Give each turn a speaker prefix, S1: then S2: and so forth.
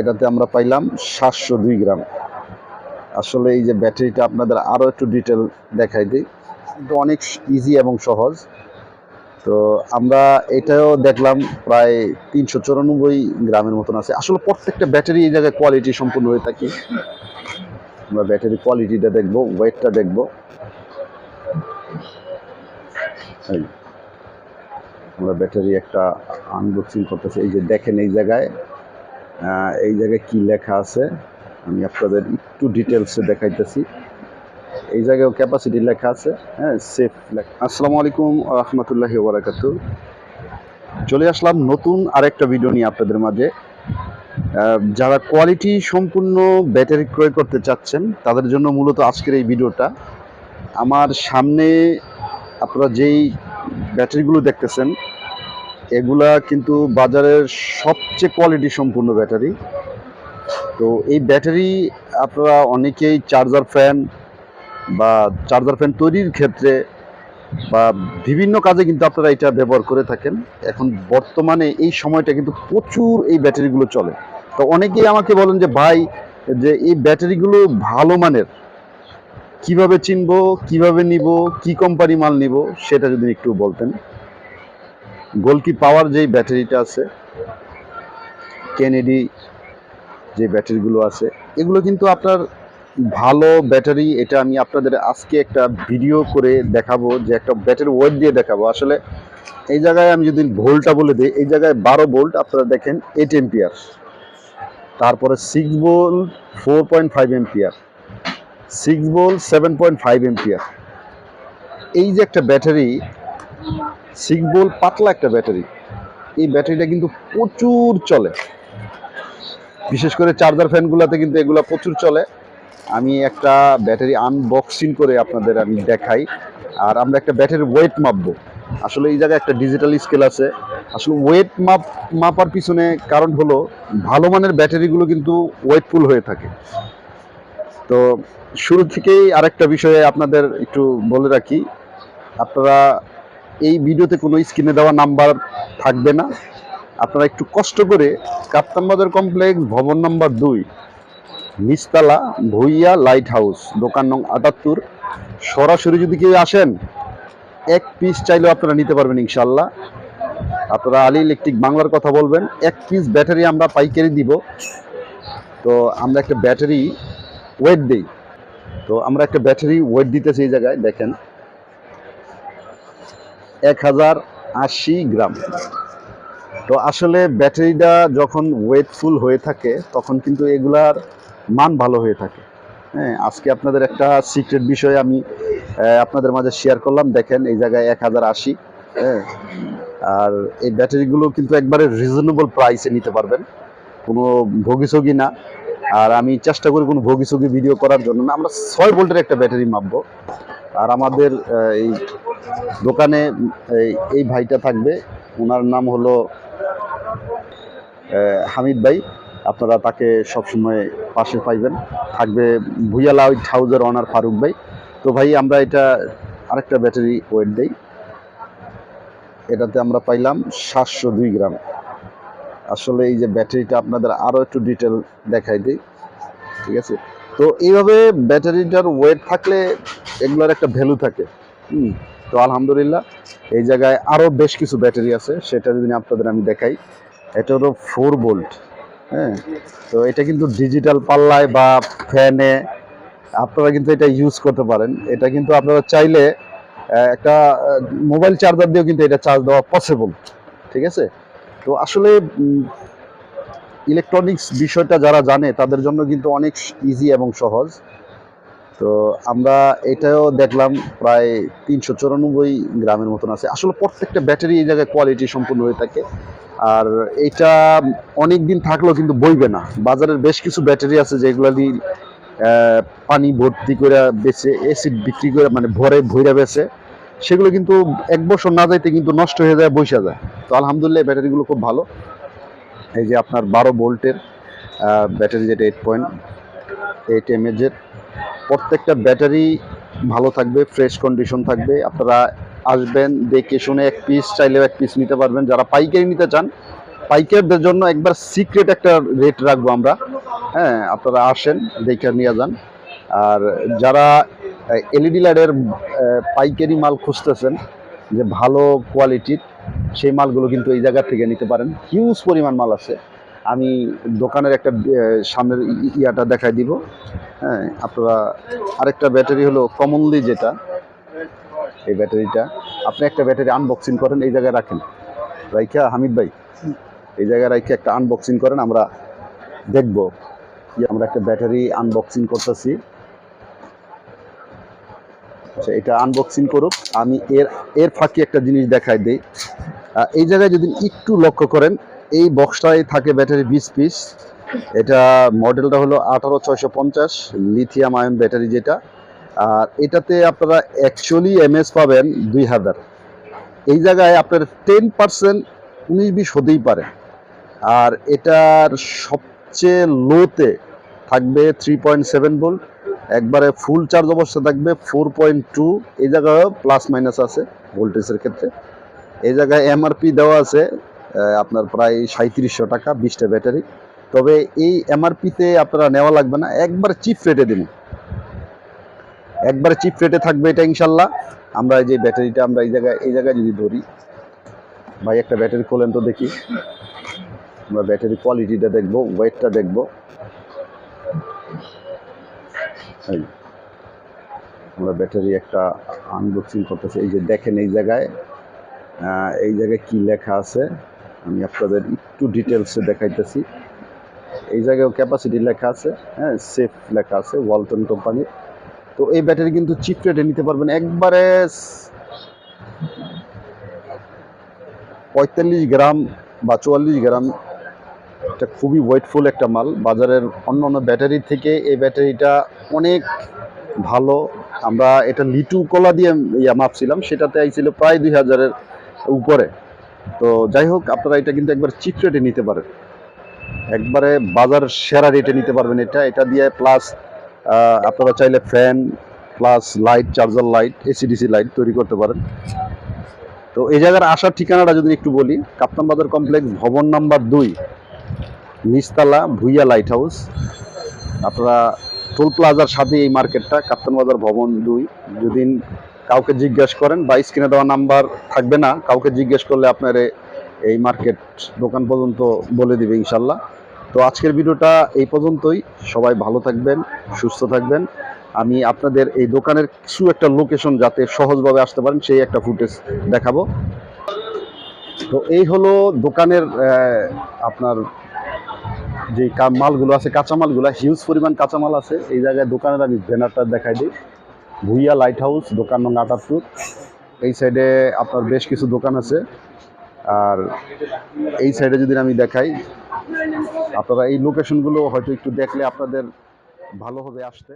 S1: এটাতে আমরা পাইলাম সাতশো দুই গ্রাম। আসলে এই যে ব্যাটারিটা আপনাদের আরও একটু ডিটেল দেখাই দিই। কিন্তু অনেক ইজি এবং সহজ। তো আমরা এটাও দেখলাম প্রায় তিনশো চুরানব্বই গ্রামের মতন আছে। আসলে প্রত্যেকটা ব্যাটারি এই জায়গায় কোয়ালিটি সম্পূর্ণ হয়ে থাকে। আমরা ব্যাটারি কোয়ালিটিটা দেখব ওয়েটটা দেখব। আমরা ব্যাটারি একটা আনবক্সিং করতেছি। এই যে দেখেন এই জায়গায়। এই জায়গায় কি লেখা আছে? আমি আপনাদের একটু ডিটেলসে দেখাইতেছি। এই জায়গায় ক্যাপাসিটি লেখা আছে হ্যাঁ সেফ লেখা। আসসালামু আলাইকুম রহমতুল্লাহি ওবরাকাতু। চলে আসলাম নতুন আরেকটা ভিডিও নিয়ে আপনাদের মাঝে। যারা কোয়ালিটি সম্পূর্ণ ব্যাটারি ক্রয় করতে চাচ্ছেন, তাদের জন্য মূলত আজকের এই ভিডিওটা আমার সামনে আপনারা যেই ব্যাটারিগুলো দেখতেছেন এগুলা কিন্তু বাজারের সবচেয়ে কোয়ালিটি সম্পূর্ণ ব্যাটারি তো এই ব্যাটারি আপনারা অনেকেই চার্জার ফ্যান বা চার্জার ফ্যান তৈরির ক্ষেত্রে বা বিভিন্ন কাজে কিন্তু আপনারা এটা ব্যবহার করে থাকেন। এখন বর্তমানে এই সময়টা কিন্তু প্রচুর এই ব্যাটারিগুলো চলে। তো অনেকেই আমাকে বলেন যে, ভাই, যে এই ব্যাটারিগুলো ভালো মানের, কীভাবে চিনবো, কীভাবে নিব, কি কোম্পানি মাল নিব? সেটা যদি একটু বলতেন। গোলকি পাওয়ার যেই ব্যাটারিটা আছে, কেনেডি যে ব্যাটারিগুলো আছে, এগুলো কিন্তু আপনার ভালো ব্যাটারি, এটা আমি আপনাদের আজকে একটা ভিডিও করে দেখাবো, যে একটা ব্যাটারি ওয়েট দিয়ে দেখাবো। আসলে এই জায়গায় আমি যদি ভোল্টটা বলে দিই, এই জায়গায় বারো ভোল্ট, আপনারা দেখেন এইট এম্পিয়ার তারপরে six volt four point five ampere six volt seven point five ampere এই যে একটা ব্যাটারি ভোল্ট পাতলা একটা ব্যাটারি। এই ব্যাটারিটা কিন্তু প্রচুর চলে। বিশেষ করে চার্জার ফ্যানগুলোতে কিন্তু এগুলো প্রচুর চলে। আমি একটা ব্যাটারি আনবক্সিং করে আপনাদের আমি দেখাই। আর আমরা একটা ব্যাটারির ওয়েট মাপবো। আসলে এই জায়গায় একটা ডিজিটাল স্কেল আছে। আসলে ওয়েট মাপ, মাপার পিছনে কারণ হলো, ভালো মানের ব্যাটারিগুলো কিন্তু ওয়েটফুল হয়ে থাকে। তো শুরু থেকেই আরেকটা বিষয়ে আপনাদের একটু বলে রাখি। আপনারা এই ভিডিওতে কোনো স্ক্রিনে দেওয়া নাম্বার থাকবে না। আপনারা একটু কষ্ট করে কাপ্তান বাজার কমপ্লেক্স, ভবন নাম্বার দুই, নিচতলা ভুইয়া লাইট হাউস দোকান নং আটাত্তর। সরাসরি যদি কেউ আসেন, এক পিস চাইলেও আপনারা নিতে পারবেন ইনশাল্লাহ আপনারা আলী ইলেকট্রিক বাংলার কথা বলবেন, এক পিস ব্যাটারি আমরা পাইকারি দিব। তো আমরা একটা ব্যাটারি ওয়েট দিই। তো আমরা একটা ব্যাটারি ওয়েট দিতেছি এই জায়গায়, দেখেন। এক হাজার আশি গ্রাম। তো আসলে ব্যাটারিটা যখন ওয়েটফুল হয়ে থাকে, তখন কিন্তু এগুলার মান ভালো হয়ে থাকে। হ্যাঁ আজকে আপনাদের একটা সিক্রেট বিষয় আমি আপনাদের মাঝে শেয়ার করলাম। দেখেন, এই জায়গায় এক হাজার আশি হ্যাঁ আর এই ব্যাটারিগুলো কিন্তু একবারে রিজনেবল প্রাইসে নিতে পারবেন। কোনো ভোগিসগি না। আর আমি চেষ্টা করি কোনো ভোগিসগি ভিডিও করার জন্য না। আমরা ছয় ভোল্টের একটা ব্যাটারি মাপবো। আর আমাদের এই দোকানে এই- ভাইটা থাকবে। ওনার নাম হলো হামিদ ভাই। আপনারা তাকে সবসময় পাশে পাইবেন। থাকবে ভুইয়া লাইট হাউজের অনার ফারুক ভাই। তো ভাই, আমরা এটা আরেকটা ব্যাটারি ওয়েট দেই। এটাতে আমরা পাইলাম সাতশো দুই গ্রাম। আসলে এই যে ব্যাটারিটা আপনাদের আরও একটু ডিটেল দেখাই দিই। ঠিক আছে? তো এইভাবে ব্যাটারিটার ওয়েট থাকলে এগুলোর একটা ভ্যালু থাকে। হুম। তো আলহামদুলিল্লাহ, এই জায়গায় আরও বেশ কিছু ব্যাটারি আছে, সেটা যদি আপনাদের আমি দেখাই। এটা হলো ফোর বোল্ট হ্যাঁ? তো এটা কিন্তু ডিজিটাল পাল্লায় বা ফ্যানে আপনারা কিন্তু এটা ইউজ করতে পারেন। এটা কিন্তু আপনারা চাইলে একটা মোবাইল চার্জার দিয়েও কিন্তু এটা চার্জ দেওয়া পসিবল ঠিক আছে? তো আসলে ইলেকট্রনিক্স বিষয়টা যারা জানে, তাদের জন্য কিন্তু অনেক ইজি এবং সহজ। তো আমরা এটাও দেখলাম প্রায় তিনশো চুরানব্বই গ্রামের মতন আছে। আসলে প্রত্যেকটা ব্যাটারি এই জায়গায় কোয়ালিটি সম্পূর্ণ হয়ে থাকে। আর এটা অনেক দিন থাকলেও কিন্তু বইবে না। বাজারের বেশ কিছু ব্যাটারি আছে যেগুলো দিয়ে পানি ভর্তি করে বেচে অ্যাসিড বিক্রি করে মানে ভরে ভইরা বেচে সেগুলো কিন্তু এক বছর না যাইতে কিন্তু নষ্ট হয়ে যায় বসে যায়। তো আলহামদুলিল্লাহ ব্যাটারিগুলো খুব ভালো। এই যে আপনার বারো ভোল্টের ব্যাটারি যেটা এইট পয়েন্ট এইট এমএজের প্রত্যেকটা ব্যাটারি ভালো থাকবে ফ্রেশ কন্ডিশন থাকবে। আপনারা আসবেন, দেখে শুনে এক পিস চাইলেও এক পিস নিতে পারবেন। যারা পাইকারি নিতে চান, পাইকারদের জন্য একবার সিক্রেট একটা রেট রাখব আমরা। হ্যাঁ আপনারা আসেন, দেখে নিয়ে যান। আর যারা এলইডি লাইটের পাইকারি মাল খুঁজতেছেন, যে ভালো কোয়ালিটির সেই মালগুলো কিন্তু এই জায়গা থেকে নিতে পারেন। হিউজ পরিমাণ মাল আছে। আমি দোকানের একটা সামনের ইয়াটা দেখাই দিব। হ্যাঁ আপনারা আরেকটা ব্যাটারি হলো কমনলি যেটা, এই ব্যাটারিটা। আপনি একটা ব্যাটারি আনবক্সিং করেন, এই জায়গায় রাখেন। রাইখা, হামিদ ভাই, এই জায়গায় রাইখা একটা আনবক্সিং করেন, আমরা দেখব কি আমরা একটা ব্যাটারি আনবক্সিং করতেছি। আচ্ছা এটা আনবক্সিং করুক, আমি এর এর ফাঁকি একটা জিনিস দেখাই দিই। এই জায়গায় যদি একটু লক্ষ্য করেন এই বক্সটায় থাকে ব্যাটারি বিশ পিস এটা মডেলটা হলো আঠারো ছয়শো পঞ্চাশ লিথিয়াম আয়ন ব্যাটারি যেটা। আর এটাতে আপনারা অ্যাকচুয়ালি এমএস পাবেন দুই হাজার। এই জায়গায় আপনার টেন পার্সেন্ট উনিশ বিশ হতেই পারে। আর এটার সবচেয়ে লোতে থাকবে থ্রি পয়েন্ট সেভেন ভোল্ট একবারে ফুল চার্জ অবস্থা থাকবে ফোর পয়েন্ট টু এই জায়গায় প্লাস মাইনাস আছে ভোল্টেজের ক্ষেত্রে। এই জায়গায় এমআরপি দেওয়া আছে আপনার প্রায় সাঁত্রিশশো টাকা, বিশটা ব্যাটারি। তবে এই এমআরপিতে আপনারা নেওয়া লাগবে না, একবার চিপ রেটে দেবো একবার চিপ রেটে থাকবে এটা ইনশাল্লাহ। আমরা যে ব্যাটারিটা, আমরা এই জায়গায় এই জায়গায় যদি ধরি, ভাই একটা ব্যাটারি খোলেন তো দেখি। আমরা ব্যাটারি কোয়ালিটিটা দেখব, ওয়েটটা দেখব। আমরা ব্যাটারি একটা আনবক্সিং করতেছি। এই যে দেখেন এই জায়গায় এই জায়গায় কি লেখা আছে? আমি আপনাদের একটু ডিটেলসে দেখাইতেছি। এই জায়গায় ক্যাপাসিটি লেখা আছে হ্যাঁ সেফ লেখা আছে ওয়ালটন কোম্পানির তো এই ব্যাটারি কিন্তু চিপ রেটে নিতে পারবেন। একবারে পঁয়তাল্লিশ গ্রাম বা চুয়াল্লিশ গ্রাম, এটা খুবই ওয়েটফুল একটা মাল। বাজারের অন্য অন্য ব্যাটারি থেকে এই ব্যাটারিটা অনেক ভালো। আমরা এটা লিটু কলা দিয়ে ইয়া মাপছিলাম, সেটাতে আইছিল প্রায় দুই হাজারের উপরে। তো যাই হোক, আপনারা এটা কিন্তু একবার চিপ রেটে নিতে পারেন। একবারে বাজার সেরা রেটে নিতে পারবেন এটা। এটা দিয়ে প্লাস আপনারা চাইলে fan plus light charger light AC DC light তৈরি করতে পারেন। তো এই জায়গার আসার ঠিকানাটা যদি একটু বলি কাপ্তান বাজার কমপ্লেক্স ভবন নাম্বার দুই, নিচতলা ভুইয়া লাইট হাউস আপনারা টোল প্লাজার সাথে এই মার্কেটটা কাপ্তান বাজার ভবন দুই। যদি কাউকে জিজ্ঞেস করেন বা স্ক্রিনে দেওয়া নাম্বার থাকবে না, কাউকে জিজ্ঞেস করলে আপনার এই মার্কেট দোকান পর্যন্ত বলে দিবে ইনশাল্লাহ। তো আজকের ভিডিওটা এই পর্যন্তই। সবাই ভালো থাকবেন, সুস্থ থাকবেন। আমি আপনাদের এই দোকানের কিছু একটা লোকেশন যাতে সহজভাবে আসতে পারেন, সেই একটা ফুটেজ দেখাবো। তো এই হলো দোকানের আপনার যে মালগুলো আছে, কাঁচামালগুলো হিউজ পরিমাণ কাঁচামাল আছে। এই জায়গায় দোকানের আমি ব্যানারটা দেখাই দিই। ভুইয়া লাইট হাউস দোকান নং আটাত্তর। এই সাইডে আপনার বেশ কিছু দোকান আছে। আর এই সাইডে যদি আমি দেখাই, আপনারা এই লোকেশনগুলো হয়তো একটু দেখলে আপনাদের ভালো হবে আসতে।